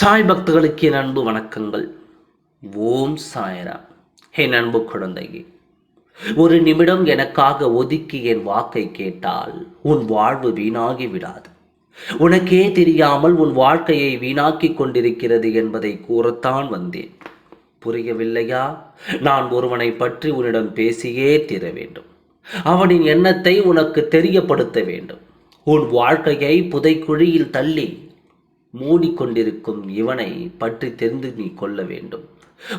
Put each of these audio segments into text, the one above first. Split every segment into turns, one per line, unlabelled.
சாய் பக்தர்களுக்கு என் அன்பு வணக்கங்கள். ஓம் சாயரா என் அன்பு குழந்தையே ஒரு நிமிடம் எனக்காக ஒதுக்கி என் வாக்கை கேட்டால் உன் வாழ்வு வீணாகி விடாது. உனக்கே தெரியாமல் உன் வாழ்க்கையை வீணாக்கிக் கொண்டிருக்கிறது என்பதை கூறத்தான் வந்தேன். புரியவில்லையா? நான் ஒருவனை பற்றி உன்னிடம் பேசியே தீர வேண்டும். அவனின் எண்ணத்தை உனக்கு தெரியப்படுத்த வேண்டும். உன் வாழ்க்கையை புதைக்குழியில் தள்ளி மூடிக்கொண்டிருக்கும் இவனை பற்றி தெரிந்து நீ கொள்ள வேண்டும்.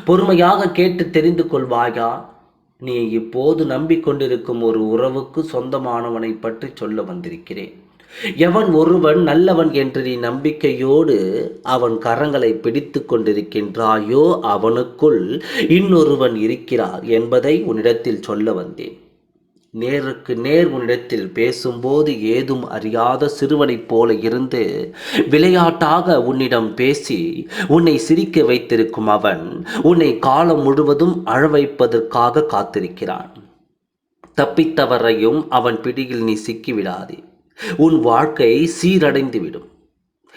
பொறுமையாக கேட்டு தெரிந்து கொள்வாயா? நீ இப்போது நம்பிக்கொண்டிருக்கும் ஒரு உறவுக்கு சொந்தமானவனை பற்றி சொல்ல வந்திருக்கிறேன். எவன் ஒருவன் நல்லவன் என்று நீ நம்பிக்கையோடு அவன் கரங்களை பிடித்து கொண்டிருக்கின்றாயோ அவனுக்குள் இன்னொருவன் இருக்கிறார் என்பதை உன்னிடத்தில் சொல்ல வந்தேன். நேருக்கு நேர் உன்னிடத்தில் பேசும்போது ஏதும் அறியாத சிறுவனைப் போல இருந்து விளையாட்டாக உன்னிடம் பேசி உன்னை சிரிக்க வைத்திருக்கும் அவன் உன்னை காலம் முழுவதும் அழவைப்பதற்காக காத்திருக்கிறான். தப்பித்தவரையும் அவன் பிடியில் நீ சிக்கிவிடாதே. உன் வாழ்க்கை சீரடைந்துவிடும்.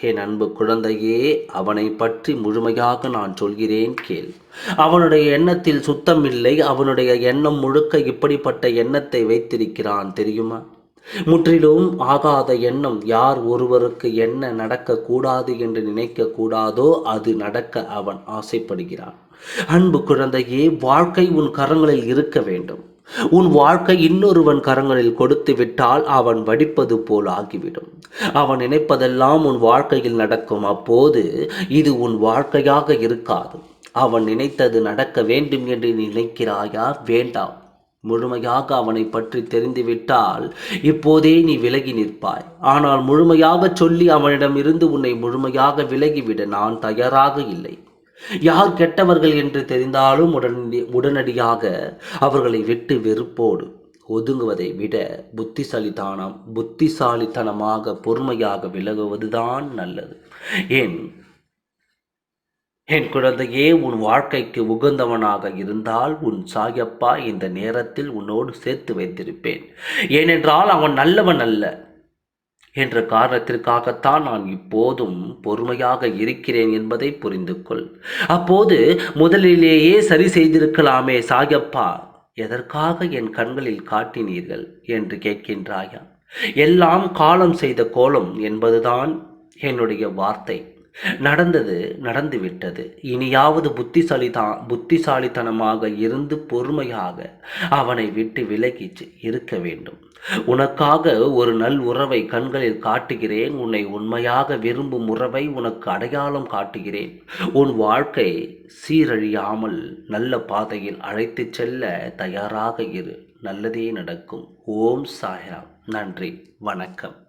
ஹே அன்பு குழந்தையே அவனை பற்றி முழுமையாக நான் சொல்கிறேன் கேள். அவனுடைய எண்ணத்தில் சுத்தமில்லை அவனுடைய எண்ணம் முழுக்க இப்படிப்பட்ட எண்ணத்தை வைத்திருக்கிறான் தெரியுமா? முற்றிலும் ஆகாத எண்ணம் யார் ஒருவருக்கு என்ன நடக்கக்கூடாது என்று நினைக்கக்கூடாதோ அது நடக்க அவன் ஆசைப்படுகிறான். அன்பு குழந்தையே வாழ்க்கை உன் கரங்களில் இருக்க வேண்டும். உன் வாழ்க்கை இன்னொருவன் கரங்களில் கொடுத்து விட்டால் அவன் வடிப்பது போல் ஆகிவிடும். அவன் நினைப்பதெல்லாம் உன் வாழ்க்கையில் நடக்கும். அப்போது இது உன் வாழ்க்கையாக இருக்காது. அவன் நினைத்தது நடக்க வேண்டும் என்று நினைக்கிறாயா? வேண்டாம். முழுமையாக அவனை பற்றி தெரிந்துவிட்டால் இப்போதே நீ விலகி நிற்பாய். ஆனால் முழுமையாக சொல்லி அவனிடமிருந்து உன்னை முழுமையாக விலகிவிட நான் தயாராக இல்லை. யார் கெட்டவர்கள் என்று தெரிந்தாலும் உடனடி உடனடியாக அவர்களை விட்டு வெறுப்போடு ஒதுங்குவதை விட புத்திசாலித்தனம் புத்திசாலித்தனமாக பொறுமையாக விலகுவதுதான் நல்லது. ஏன்? என் குழந்தையே உன் வாழ்க்கைக்கு உகந்தவனாக இருந்தால் உன் சாயப்பா இந்த நேரத்தில் உன்னோடு சேர்த்து வைத்திருப்பேன். ஏனென்றால் அவன் நல்லவன் அல்ல. என்ற காரணத்திற்காகத்தான் நான் இப்போதும் பொறுமையாக இருக்கிறேன் என்பதை புரிந்து கொள் அப்போது முதலிலேயே சரி செய்திருக்கலாமே சாயப்பா. எதற்காக என் கண்களில் காட்டினீர்கள்? என்று கேட்கின்றாயா. எல்லாம் காலம் செய்த கோலம் என்பதுதான் என்னுடைய வார்த்தை. நடந்தது நடந்து விட்டது. இனியாவது புத்திசாலிதான் புத்திசாலித்தனமாக இருந்து பொறுமையாக அவனை விட்டு விலகி இருக்க வேண்டும். உனக்காக ஒரு நல் உறவை கண்களில் காட்டுகிறேன். உன்னை உண்மையாக விரும்பும் உறவை உனக்கு அடையாளம் காட்டுகிறேன். உன் வாழ்க்கை சீரழியாமல் நல்ல பாதையில் அழைத்துச் செல்ல தயாராக இரு. நல்லதே நடக்கும். ஓம் சாயா நன்றி. வணக்கம்.